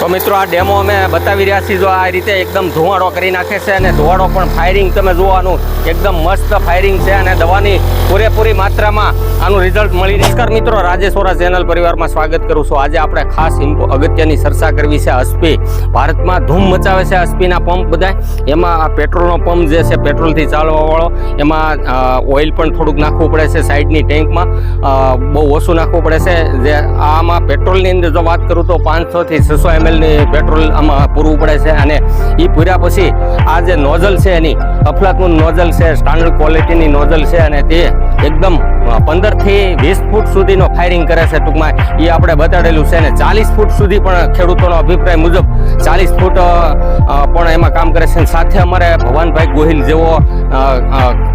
તો મિત્રો આ ડેમો અમે બતાવી રહ્યા છીએ. જો આ રીતે એકદમ ધુવાડો કરી નાખે છે અને ધુવાડો પણ ફાયરિંગ તમે જોવાનું, એકદમ મસ્ત ફાયરિંગ છે અને દવાની પૂરેપૂરી માત્રામાં આનું રિઝલ્ટ મળી નમસ્કાર મિત્રો રાજેશ્વરા ચેનલ પરિવારમાં સ્વાગત કરું છું. આજે આપણે ખાસ અગત્યની ચર્ચા કરવી છે અસ્પી ભારતમાં ધૂમ મચાવે છે અસ્પીના પંપ બધા એમાં આ પેટ્રોલનો પંપ જે છે પેટ્રોલથી ચાલવાવાળો એમાં ઓઇલ પણ થોડુંક નાખવું પડે છે સાઈડની ટેન્કમાં. બહુ ઓછું નાખવું પડે છે. જે આમાં પેટ્રોલની અંદર જો વાત કરું તો પાંચસોથી છસો એમએલની પેટ્રોલ આમાં પૂરવું પડે છે અને એ પૂર્યા પછી આ જે નોઝલ છે એની અફલાતનું નોઝલ છે સ્ટાન્ડર્ડ ક્વોલિટીની નોઝલ છે અને તે એકદમ પંદરથી વીસ ફૂટ સુધીનો ફાયરિંગ કરે છે ટૂંકમાં. એ આપણે બતાડેલું છે અને ચાલીસ ફૂટ સુધી પણ ખેડૂતોનો અભિપ્રાય મુજબ ચાલીસ ફૂટ પણ એમાં કામ કરે છે. અને સાથે અમારે ભવાનભાઈ ગોહિલ જેવો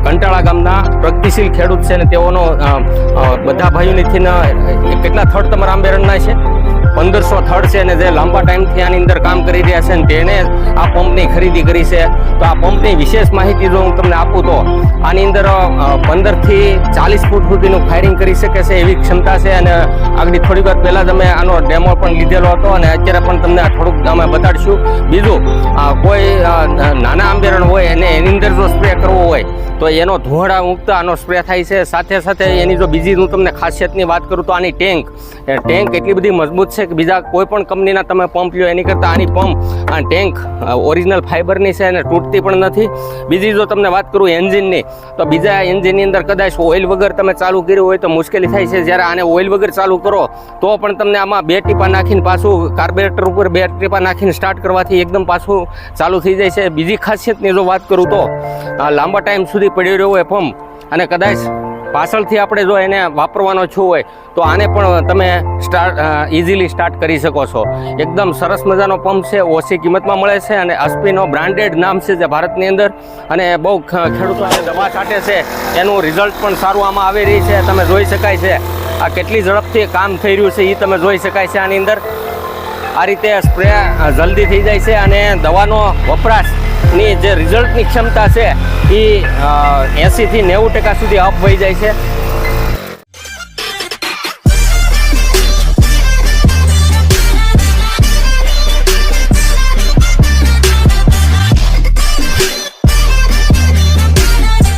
કંટાળા ગામના પ્રગતિશીલ ખેડૂત છે ને તેઓનો બધા ભાઈઓનીથી ન, કેટલા થર્ડ તમારા આંબેરણના છે? પંદરસો થર્ડ છે અને જે લાંબા ટાઈમથી આની અંદર કામ કરી રહ્યા છે ને તેને આ પંપની ખરીદી કરી છે. તો આ પંપની વિશેષ માહિતી જો હું તમને આપું તો આની અંદર પંદરથી ચાલીસ ફૂટ સુધીનું ફાયરિંગ કરી શકે છે એવી ક્ષમતા છે અને આગળ થોડીક વાર પહેલાં તમે આનો ડેમો પણ લીધેલો હતો અને અત્યારે પણ તમને થોડુંક અમે બતાડીશું. બીજું કોઈ નાના આંબેરણ હોય અને એની અંદર જો સ્પ્રે કરવો હોય તો એનો ધુવાડા ઉગતા આનો સ્પ્રે થાય છે. સાથે સાથે એની જો બીજી હું તમને ખાસિયતની વાત કરું તો આની ટેન્ક ટેન્ક એટલી બધી મજબૂત છે કે બીજા કોઈ પણ કંપનીના તમે પંપ લ્યો એની કરતાં આની પંપ આ ટેન્ક ઓરિજિનલ ફાઇબરની છે અને તૂટતી પણ નથી. બીજી જો તમને વાત કરું એન્જિનની તો બીજા એન્જિનની અંદર કદાચ ઓઇલ વગર તમે ચાલુ કર્યું હોય તો મુશ્કેલી થાય છે. જ્યારે આને ઓઇલ વગર ચાલુ કરો તો પણ તમને આમાં બે ટીપા નાખીને પાછું કાર્બોરેટર ઉપર બે ટીપા નાખીને સ્ટાર્ટ કરવાથી એકદમ પાછું ચાલુ થઈ જાય છે. બીજી ખાસિયતની જો વાત કરું તો લાંબા ટાઈમ સુધી પડ્યો રહ્યો હોય પંપ અને કદાચ પાછળથી આપણે જો એને વાપરવાનો છું હોય, તો આને પણ તમે સ્ટાર્ટ ઇઝીલી સ્ટાર્ટ કરી શકો છો. એકદમ સરસ મજાનો પંપ છે, ઓછી કિંમતમાં મળે છે અને અસ્પીનો બ્રાન્ડેડ નામ છે જે ભારતની અંદર. અને બહુ ખ- ખેડૂતો દવા છાંટે છે. એનું રિઝલ્ટ પણ સારું આમાં આવી રહી છે. તમે જોઈ શકાય છે. આ કેટલી ઝડપથી કામ થઈ રહ્યું છે એ તમે જોઈ શકાય છે આની અંદર. આ રીતે સ્પ્રે જલ્દી થઈ જાય છે અને દવાનો વપરાશની જે રિઝલ્ટની ક્ષમતા છે એ એંસીથી નેવું ટકા સુધી અપ વહી જાય છે.